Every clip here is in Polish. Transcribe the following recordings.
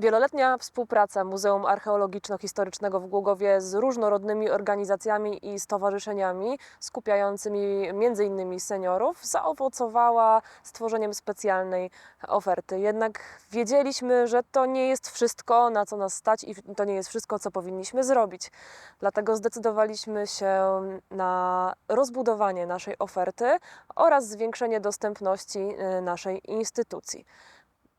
Wieloletnia współpraca Muzeum Archeologiczno-Historycznego w Głogowie z różnorodnymi organizacjami i stowarzyszeniami skupiającymi m.in. seniorów zaowocowała stworzeniem specjalnej oferty. Jednak wiedzieliśmy, że to nie jest wszystko, na co nas stać i to nie jest wszystko, co powinniśmy zrobić. Dlatego zdecydowaliśmy się na rozbudowanie naszej oferty oraz zwiększenie dostępności y, naszej instytucji.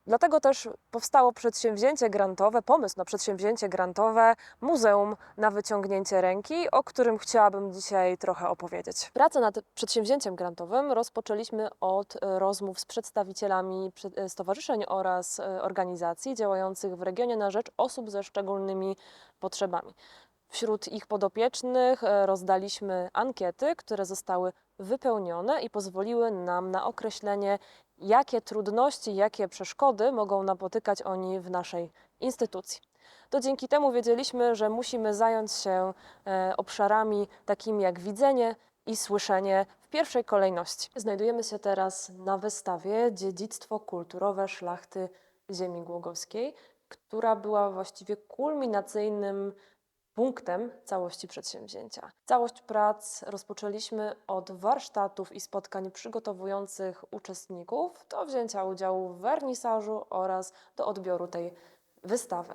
Dlatego też powstało przedsięwzięcie grantowe, pomysł na przedsięwzięcie grantowe Muzeum na wyciągnięcie ręki, o którym chciałabym dzisiaj trochę opowiedzieć. Pracę nad przedsięwzięciem grantowym rozpoczęliśmy od e, rozmów z przedstawicielami e, stowarzyszeń oraz e, organizacji działających w regionie na rzecz osób ze szczególnymi potrzebami. Wśród ich podopiecznych rozdaliśmy ankiety, które zostały wypełnione i pozwoliły nam na określenie, jakie trudności, jakie przeszkody mogą napotykać oni w naszej instytucji. To dzięki temu wiedzieliśmy, że musimy zająć się e, obszarami takimi jak widzenie i słyszenie w pierwszej kolejności. Znajdujemy się teraz na wystawie Dziedzictwo kulturowe szlachty ziemi głogowskiej, która była właściwie kulminacyjnym punktem całości przedsięwzięcia. Całość prac rozpoczęliśmy od warsztatów i spotkań przygotowujących uczestników do wzięcia udziału w wernisażu oraz do odbioru tej wystawy.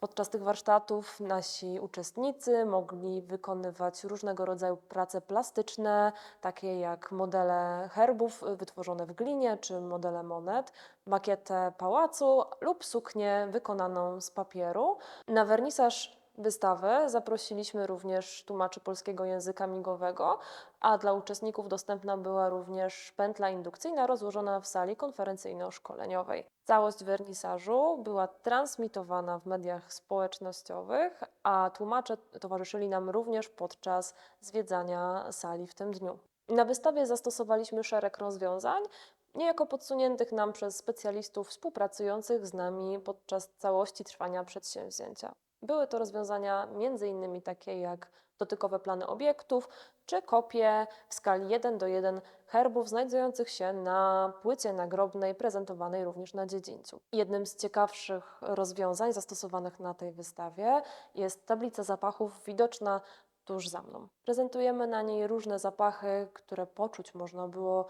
Podczas tych warsztatów nasi uczestnicy mogli wykonywać różnego rodzaju prace plastyczne, takie jak modele herbów wytworzone w glinie czy modele monet, makietę pałacu lub suknię wykonaną z papieru. Na wernisaż wystawy zaprosiliśmy również tłumaczy polskiego języka migowego, a dla uczestników dostępna była również pętla indukcyjna rozłożona w sali konferencyjno-szkoleniowej. Całość wernisażu była transmitowana w mediach społecznościowych, a tłumacze towarzyszyli nam również podczas zwiedzania sali w tym dniu. Na wystawie zastosowaliśmy szereg rozwiązań, niejako podsuniętych nam przez specjalistów współpracujących z nami podczas całości trwania przedsięwzięcia. Były to rozwiązania m.in. takie jak dotykowe plany obiektów, czy kopie w skali 1 do 1 herbów znajdujących się na płycie nagrobnej prezentowanej również na dziedzińcu. Jednym z ciekawszych rozwiązań zastosowanych na tej wystawie jest tablica zapachów widoczna tuż za mną. Prezentujemy na niej różne zapachy, które poczuć można było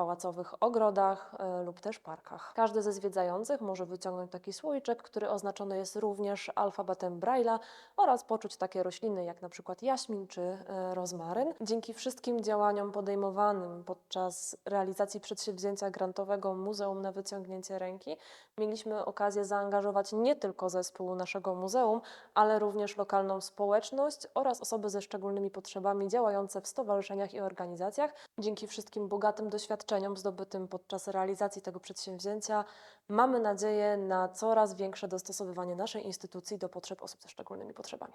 pałacowych ogrodach e, lub też parkach. Każdy ze zwiedzających może wyciągnąć taki słoiczek, który oznaczony jest również alfabetem Braille'a oraz poczuć takie rośliny jak na przykład jaśmin czy e, rozmaryn. Dzięki wszystkim działaniom podejmowanym podczas realizacji przedsięwzięcia grantowego Muzeum na wyciągnięcie ręki mieliśmy okazję zaangażować nie tylko zespół naszego muzeum, ale również lokalną społeczność oraz osoby ze szczególnymi potrzebami działające w stowarzyszeniach i organizacjach. Dzięki wszystkim bogatym doświadczeniom zdobytym podczas realizacji tego przedsięwzięcia mamy nadzieję na coraz większe dostosowywanie naszej instytucji do potrzeb osób ze szczególnymi potrzebami.